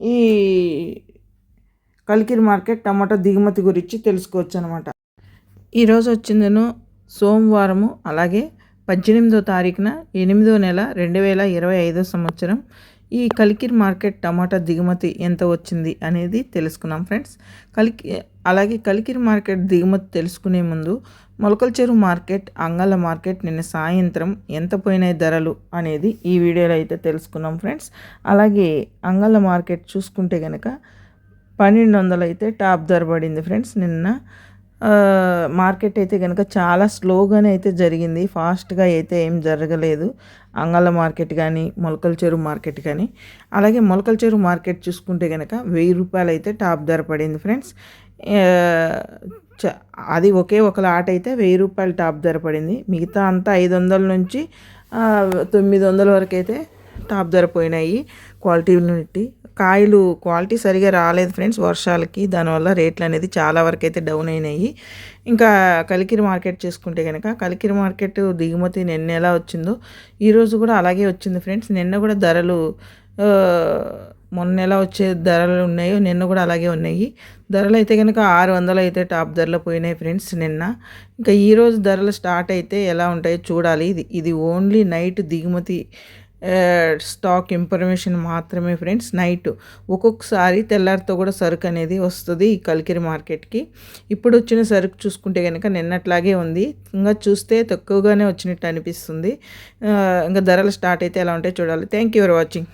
ఈ కలికిరి మార్కెట్ టమాటా దిగుమతి గురించి తెలుసుకోవచ్చు అనమాట ఈరోజు వచ్చిందను సోమవారము అలాగే పద్దెనిమిదో తారీఖున ఎనిమిదో నెల రెండు వేల ఇరవై ఐదో సంవత్సరం ఈ కలికిరి మార్కెట్ టమాటా దిగుమతి ఎంత వచ్చింది అనేది తెలుసుకున్నాం ఫ్రెండ్స్. కలికి అలాగే కలికిరి మార్కెట్ దిగుమతి తెలుసుకునే ముందు మొలకల చెరువు మార్కెట్ అంగళ్ళ మార్కెట్ నిన్న సాయంత్రం ఎంత పోయినాయి ధరలు అనేది ఈ వీడియోలో అయితే తెలుసుకున్నాం ఫ్రెండ్స్. అలాగే అంగళ్ళ మార్కెట్ చూసుకుంటే కనుక పన్నెండు వందలు అయితే టాప్ ధర పడింది ఫ్రెండ్స్ నిన్న. మార్కెట్ అయితే కనుక చాలా స్లోగానే అయితే జరిగింది. ఫాస్ట్గా అయితే ఏం జరగలేదు. అంగళ్ళ మార్కెట్ కానీ మొలకల చెరువు మార్కెట్ కానీ అలాగే మొలకల చెరువు మార్కెట్ చూసుకుంటే కనుక వెయ్యి రూపాయలు అయితే టాప్ ధర పడింది ఫ్రెండ్స్. అది ఒకే ఒక లాట్ అయితే వెయ్యి రూపాయలు టాప్ ధర పడింది. మిగతా అంతా ఐదు వందల నుంచి తొమ్మిది వందల వరకు అయితే టాప్ ధర పోయినాయి. క్వాలిటీ బట్టి కాయలు క్వాలిటీ సరిగా రాలేదు ఫ్రెండ్స్ వర్షాలకి. దానివల్ల రేట్లు అనేది చాలా వరకు అయితే డౌన్ అయినాయి. ఇంకా కలికిరి మార్కెట్ చేసుకుంటే కనుక కలికిరి మార్కెట్ దిగుమతి నిన్న ఎలా వచ్చిందో ఈరోజు కూడా అలాగే వచ్చింది ఫ్రెండ్స్. నిన్న కూడా ధరలు మొన్న ఎలా వచ్చే ధరలు ఉన్నాయో నిన్న కూడా అలాగే ఉన్నాయి. ధరలు అయితే కనుక ఆరు వందలు అయితే టాప్ ధరలు పోయినాయి ఫ్రెండ్స్ నిన్న. ఇంకా ఈరోజు ధరలు స్టార్ట్ అయితే ఎలా ఉంటాయో చూడాలి. ఇది ఇది ఓన్లీ నైట్ దిగుమతి స్టాక్ ఇన్ఫర్మేషన్ మాత్రమే ఫ్రెండ్స్ నైట్ ఒక్కొక్కసారి తెల్లారితో కూడా సరుకు అనేది వస్తుంది ఈ కలికిరి మార్కెట్కి ఇప్పుడు వచ్చిన సరుకు చూసుకుంటే కనుక నిన్నట్లాగే ఉంది. ఇంకా చూస్తే తక్కువగానే వచ్చినట్టు అనిపిస్తుంది. ఇంకా ధరలు స్టార్ట్ అయితే ఎలా ఉంటాయి చూడాలి. Thank you for watching